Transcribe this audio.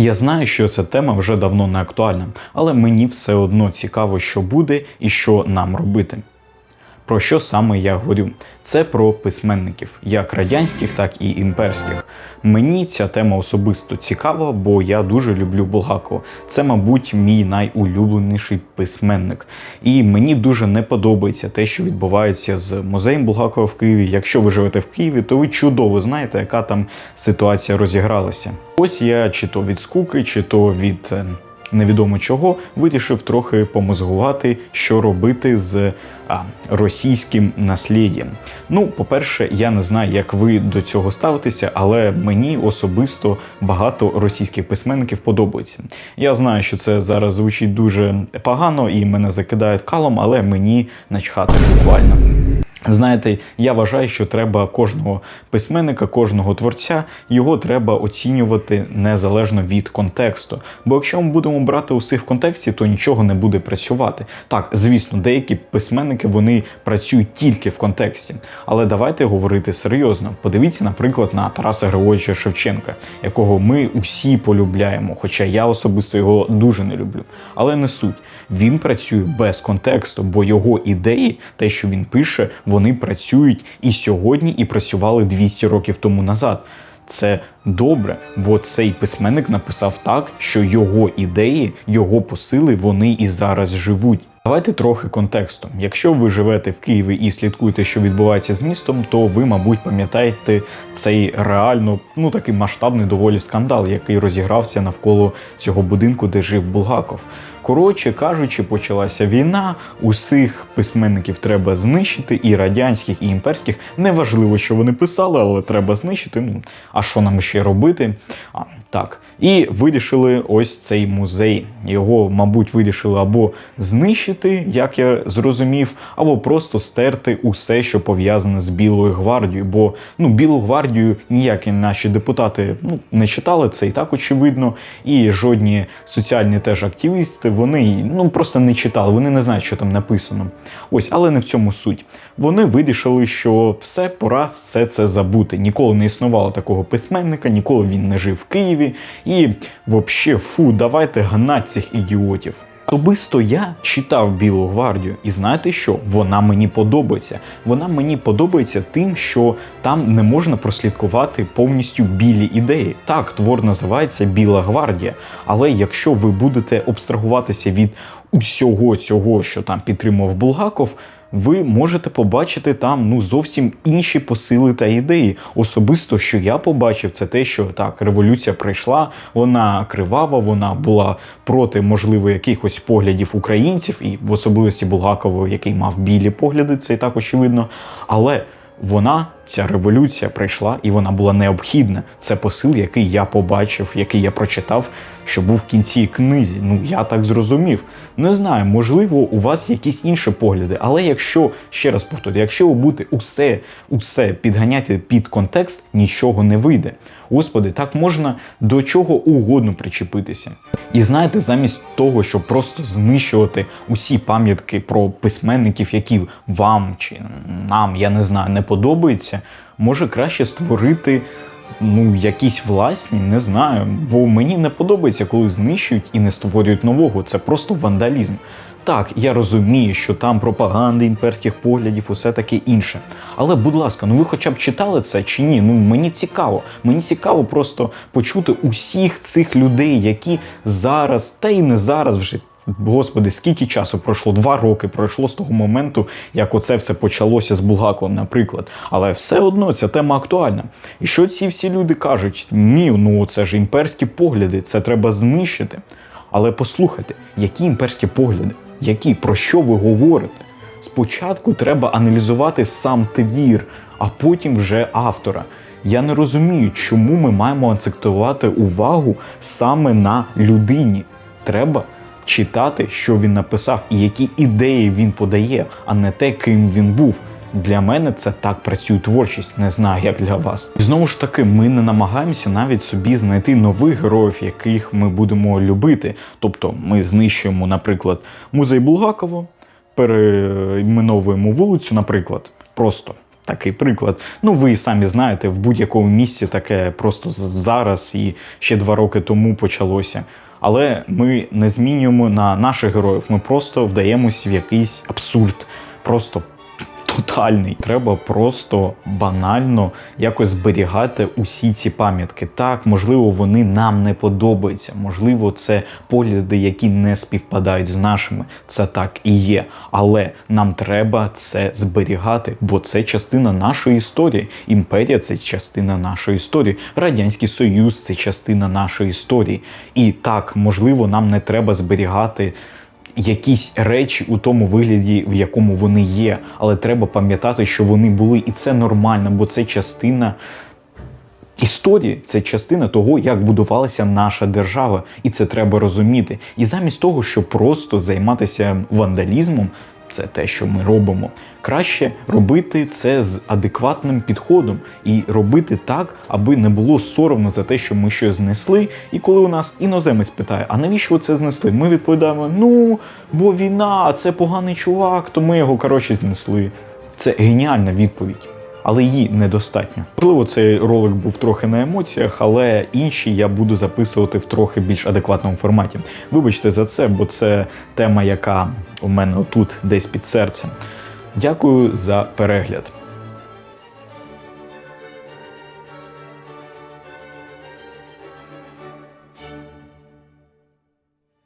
Я знаю, що ця тема вже давно не актуальна, але мені все одно цікаво, що буде і що нам робити. Про що саме я говорю? Це про письменників, як радянських, так і імперських. Мені ця тема особисто цікава, бо я дуже люблю Булгакова. Це, мабуть, мій найулюбленіший письменник. І мені дуже не подобається те, що відбувається з музеєм Булгакова в Києві. Якщо ви живете в Києві, то ви чудово знаєте, яка там ситуація розігралася. Ось я чи то від скуки, чи то від. Невідомо чого, вирішив трохи помозгувати, що робити з а, російським насліддям. Ну, по-перше, я не знаю, як ви до цього ставитеся, але мені особисто багато російських письменників подобається. Я знаю, що це зараз звучить дуже погано і мене закидають калом, але мені начхати буквально. Знаєте, я вважаю, що треба кожного письменника, кожного творця, його треба оцінювати незалежно від контексту. Бо якщо ми будемо брати усіх в контексті, то нічого не буде працювати. Так, звісно, деякі письменники вони працюють тільки в контексті. Але давайте говорити серйозно. Подивіться, наприклад, на Тараса Григоровича Шевченка, якого ми усі полюбляємо, хоча я особисто його дуже не люблю. Але не суть. Він працює без контексту, бо його ідеї, те, що він пише, вони працюють і сьогодні, і працювали 200 років тому назад. Це добре, бо цей письменник написав так, що його ідеї, його посили, вони і зараз живуть. Давайте трохи контексту. Якщо ви живете в Києві і слідкуєте, що відбувається з містом, то ви, мабуть, пам'ятаєте цей реально ну такий масштабний доволі скандал, який розігрався навколо цього будинку, де жив Булгаков. Коротше кажучи, почалася війна. Усіх письменників треба знищити, і радянських, і імперських. Неважливо, що вони писали, але треба знищити. Ну а що нам ще робити? А так. І вирішили ось цей музей. Його, мабуть, вирішили або знищити, як я зрозумів, або просто стерти усе, що пов'язане з Білою гвардією. Бо ну, Білу гвардію ніякі наші депутати ну, не читали, це і так очевидно. І жодні соціальні теж активісти вони ну просто не читали, вони не знають, що там написано. Ось, але не в цьому суть. Вони вирішили, що все, пора все це забути. Ніколи не існувало такого письменника, ніколи він не жив в Києві. І взагалі, фу, давайте гнать цих ідіотів. Особисто я читав Білу гвардію, і знаєте що? Вона мені подобається. Вона мені подобається тим, що там не можна прослідкувати повністю білі ідеї. Так, твор називається Біла гвардія. Але якщо ви будете обстрагуватися від усього цього, що там підтримував Булгаков, ви можете побачити там ну зовсім інші посили та ідеї. Особисто, що я побачив, це те, що так, революція прийшла, вона кривава, вона була проти, можливо, якихось поглядів українців, і в особливості Булгакова, який мав білі погляди, це і так очевидно. Але вона, ця революція прийшла і вона була необхідна. Це посил, який я побачив, який я прочитав, що був в кінці книзі. Ну я так зрозумів. Не знаю, можливо, у вас якісь інші погляди, але якщо ще раз повторю, якщо ви будете усе, усе підганяти під контекст, нічого не вийде. Господи, так можна до чого угодно причепитися. І знаєте, замість того, щоб просто знищувати усі пам'ятки про письменників, які вам чи нам, я не знаю, не подобаються, може краще створити. Ну, якісь власні, не знаю. Бо мені не подобається, коли знищують і не створюють нового. Це просто вандалізм. Так, я розумію, що там пропаганди імперських поглядів, усе таке інше. Але, будь ласка, ну ви хоча б читали це чи ні? Ну мені цікаво. Мені цікаво просто почути усіх цих людей, які зараз, та й не зараз вже. Господи, скільки часу пройшло? Два роки пройшло з того моменту, як оце все почалося з Булгаковим, наприклад. Але все одно ця тема актуальна. І що ці всі люди кажуть? Ні, ну це ж імперські погляди, це треба знищити. Але послухайте, які імперські погляди, які про що ви говорите? Спочатку треба аналізувати сам твір, а потім вже автора. Я не розумію, чому ми маємо акцентувати увагу саме на людині. Треба читати, що він написав і які ідеї він подає, а не те, ким він був. Для мене це так працює творчість, не знаю, як для вас. І знову ж таки, ми не намагаємося навіть собі знайти нових героїв, яких ми будемо любити. Тобто ми знищуємо, наприклад, музей Булгакова, перейменовуємо вулицю, наприклад, просто такий приклад. Ну, ви самі знаєте, в будь-якому місці таке просто зараз і ще два роки тому почалося. Але ми не змінюємо на наших героїв. Ми просто вдаємось в якийсь абсурд. Просто тотальний. Треба просто банально якось зберігати усі ці пам'ятки. Так, можливо, вони нам не подобаються. Можливо, це погляди, які не співпадають з нашими. Це так і є. Але нам треба це зберігати, бо це частина нашої історії. Імперія це частина нашої історії. Радянський Союз це частина нашої історії. І так, можливо, нам не треба зберігати якісь речі у тому вигляді, в якому вони є. Але треба пам'ятати, що вони були, і це нормально, бо це частина історії, це частина того, як будувалася наша держава, і це треба розуміти. І замість того, щоб просто займатися вандалізмом, це те, що ми робимо. Краще робити це з адекватним підходом і робити так, аби не було соромно за те, що ми щось знесли. І коли у нас іноземець питає, а навіщо це знесли? Ми відповідаємо: ну, бо війна, це поганий чувак, то ми його коротше знесли. Це геніальна відповідь. Але її недостатньо. Можливо, цей ролик був трохи на емоціях, але інші я буду записувати в трохи більш адекватному форматі. Вибачте за це, бо це тема, яка у мене тут десь під серцем. Дякую за перегляд.